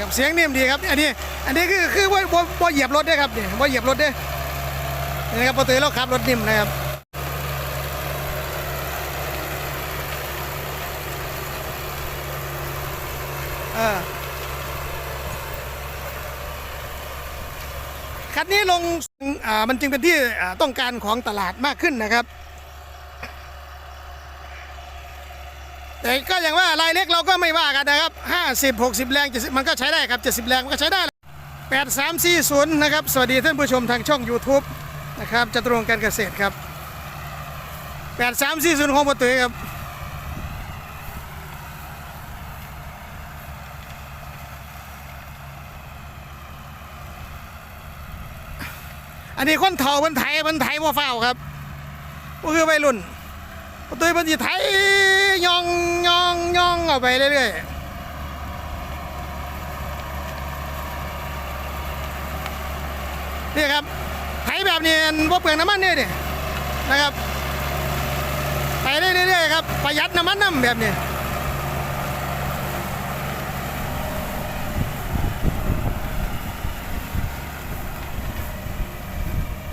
ครับเสียงนิ่มดีครับอันนี้อันนี้คือคือว่าว่าเหยียบรถได้ครับเนี่ยว่าเหยียบรถได้นี่นะครับปกติเราขับรถนิ่มนะครับคันนี้ลงอ่ามันจึงเป็นที่ต้องการของตลาดมากขึ้นนะครับ แต่ก็อย่างว่ารายเล็กเราก็ไม่ว่ากันนะครับ 50 60 แรง70มันก็ใช้ได้ครับ 70 แรงมันก็ใช้ได้ 8340 นะครับ สวัสดีท่านผู้ชมทางช่อง YouTube นะครับจตุรงการเกษตรครับ 8340ของปตุยครับอันนี้คนเฒ่าคนไทยคนไทยว่าเฝ้าครับก็คือวัยรุ่นปตุยมันสิไทยยอง อองเอาไปเรื่อยๆนี่ครับไถแบบนี้ว่าเปลืองน้ำมันเนี่ยนี่นะครับไปเรื่อยๆครับประหยัดน้ำมันน้ำแบบนี้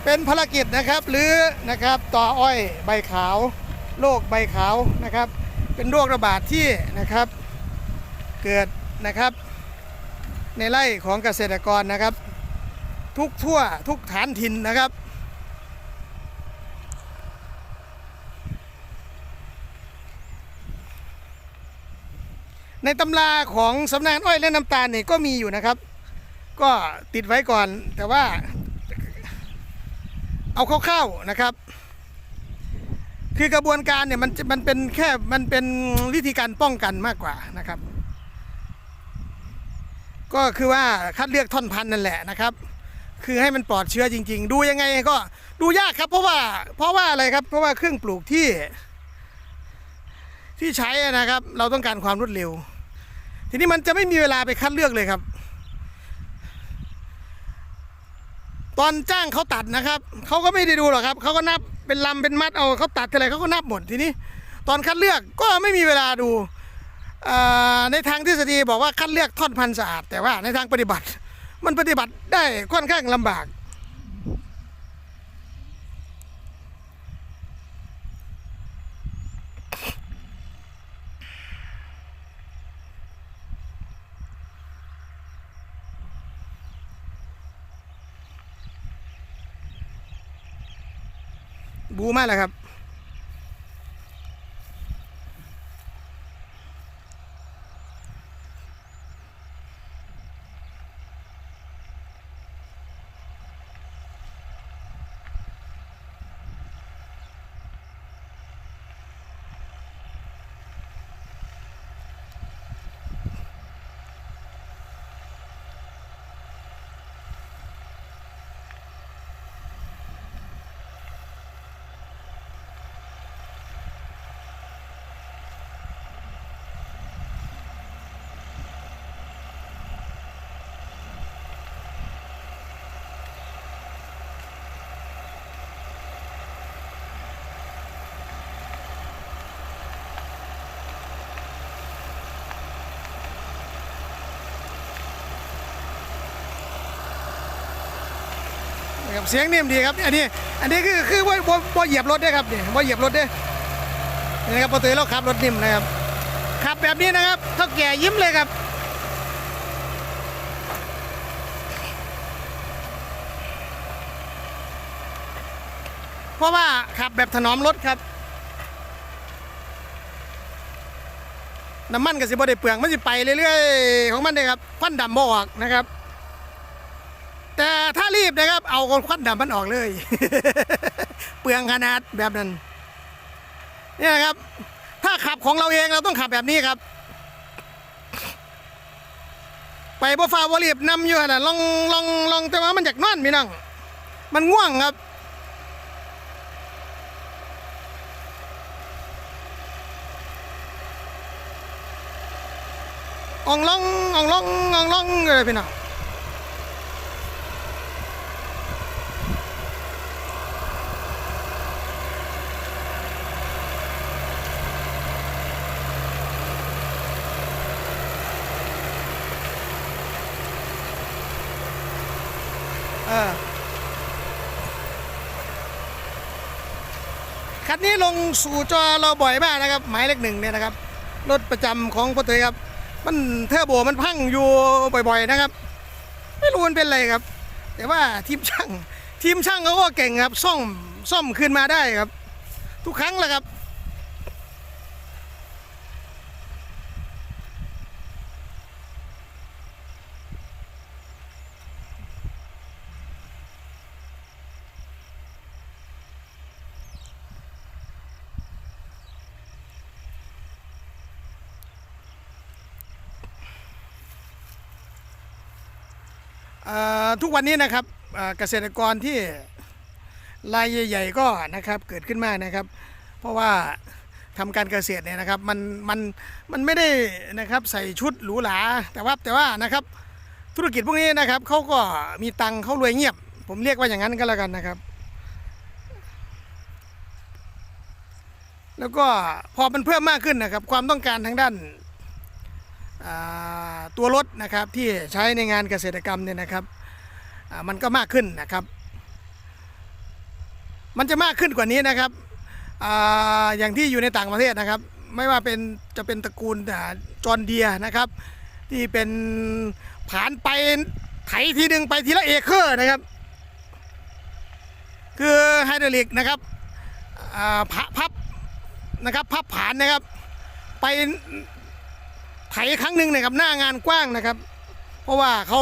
เป็นภารกิจนะครับหรือนะครับต่ออ้อยใบขาวโรคใบขาวนะครับ เป็นโรคระบาดที่นะครับเกิดนะครับ ในไร่ของเกษตรกรนะครับ ทุกทั่วทุกฐานถิ่นนะครับ ในตำราของสำนักงานอ้อยและน้ำตาลนี่ก็มีอยู่นะครับ ก็ติดไว้ก่อนแต่ว่าเอาคร่าวๆนะครับ คือกระบวนการเนี่ยมันมันเป็นแค่มันเป็นวิธีการป้องกันมากกว่านะครับ ก็คือว่าคัดเลือกท่อนพันธุ์นั่นแหละนะครับ คือให้มันปลอดเชื้อจริง ๆ ดูยังไงก็ดูยากครับ เพราะว่าเพราะว่าอะไรครับ เพราะว่าเครื่องปลูกที่ ที่ใช้นะครับ เราต้องการความรวดเร็ว ทีนี้มันจะไม่มีเวลาไปคัดเลือกเลยครับตอนจ้างเขาตัดนะครับ เขาก็ไม่ได้ดูหรอกครับ เขาก็นับ เป็นลำเป็นมัดเอาเขาตัดอะไรเขาก็นับหมดทีนี้ ตอนคัดเลือกก็ไม่มีเวลาดูในทางทฤษฎีบอกว่าคัดเลือกท่อนพันธุ์สะอาด แต่ว่าในทางปฏิบัติ มันปฏิบัติได้ค่อนข้างลำบาก บูมากเลยครับ ครับเสียงนิ่มดีครับอันนี้อันนี้คือคือว่าว่าเหยียบรถได้ครับเนี่ยว่าเหยียบรถได้นี่นะครับปกติเราขับรถนิ่มนะครับขับแบบนี้นะครับเท่าแก่ยิ้มเลยครับเพราะว่าขับแบบถนอมรถครับน้ำมันกับสิบ่ได้เปลืองมันสิไปเรื่อยๆของมันเลยครับควันดำบ่ออกนะครับ แต่ถ้ารีบนะครับ เอาควันดำมันออกเลย เปลืองขนาดแบบนั้นเนี่ยนะครับ ถ้าขับของเราเองเราต้องขับแบบนี้ครับ ไปบ่ฟ้าบ่รีบนำอยู่ขนาดลองลองลองแต่ว่ามันอยากนอนพี่น้องมันง่วงครับอ่องล่องอ่องล่องอ่องล่องเลยพี่น้อง อคันนี้ลงสู่จอเราบ่อยมากนะครับ หมายเลขหนึ่งเนี่ยนะครับ รถประจำของพ่อเตยครับ มันเทอร์โบมันพังอยู่บ่อยๆนะครับ ไม่รู้มันเป็นอะไรครับ แต่ว่าทีมช่าง ทีมช่างเขาก็เก่งครับ ซ่อมซ่อมคืนมาได้ครับ ทุกครั้งแหละครับ ทุกวันนี้นะครับเกษตรกรที่รายใหญ่ ๆ ก็นะครับเกิดขึ้นมากนะครับ เพราะว่าทำการเกษตรเนี่ยนะครับมันมันมันไม่ได้นะครับใส่ชุดหรูหราแต่ว่าแต่ว่านะครับธุรกิจพวกนี้นะครับเขาก็มีตังค์เขารวยเงียบ ผมเรียกว่าอย่างนั้นก็แล้วกันนะครับ แล้วก็พอมันเพิ่มมากขึ้นนะครับ ความต้องการทางด้าน ตัวรถนะครับที่ใช้ในงานเกษตรกรรมเนี่ยนะครับมันก็มากขึ้นนะครับ มันจะมากขึ้นกว่านี้นะครับออย่างที่อยู่ในต่างประเทศนะครับ ไม่ว่าเป็นจะเป็นตระกูลจอนเดียนะครับ ที่เป็นผ่านไปไถทีหนึ่งไปทีละเอเคอร์นะครับ คือไฮดรอลิกนะครับพับพับนะครับพับผ่านนะครับ ไป ไถครั้งหนึ่งนะครับหน้างานกว้างนะครับ เพราะว่าเขา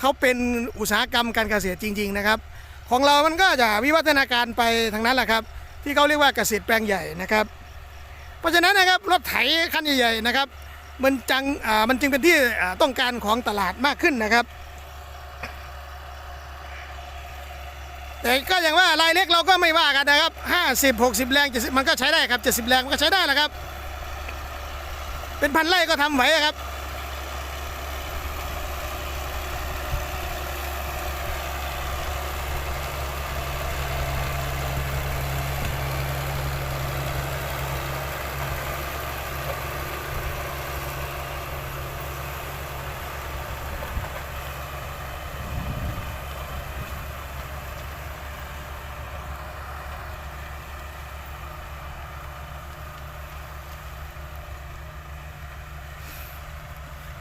เขาเป็นอุตสาหกรรมการเกษตรจริง ๆนะครับ ของเรามันก็จะวิวัฒนาการไปทางนั้นแหละครับ ที่เขาเรียกว่าเกษตรแปลงใหญ่นะครับ เพราะฉะนั้นนะครับรถไถคันใหญ่ๆนะครับ มันจังอ่ามันจึงเป็นที่อ่าต้องการของตลาดมากขึ้นนะครับแต่ก็อย่างว่ารายเล็กเราก็ไม่ว่ากันนะครับ 50 60 แรง70มันก็ใช้ได้ครับ 70 แรงมันก็ใช้ได้แหละครับ เป็นพันไร่ก็ทำไหวครับ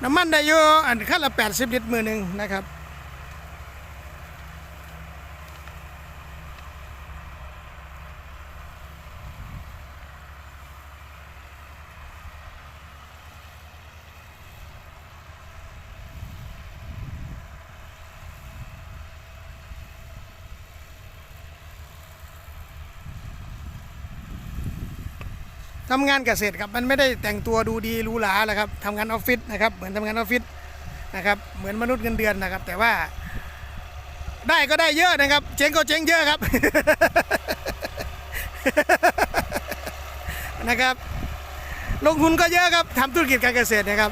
น้ำมันได้อยู่อันขั้นละ 80 ลิตรมือหนึ่งนะครับ ทำงานเกษตรครับมันไม่ได้แต่งตัวดูดีหรูหราแหละครับทำงานออฟฟิศนะครับเหมือนทำงานออฟฟิศนะครับเหมือนมนุษย์เงินเดือนนะครับ แต่ว่า ได้ก็ได้เยอะนะครับ เจ๊งก็เจ๊งเยอะครับนะครับ ลงทุนก็เยอะครับทำธุรกิจการเกษตรนะครับ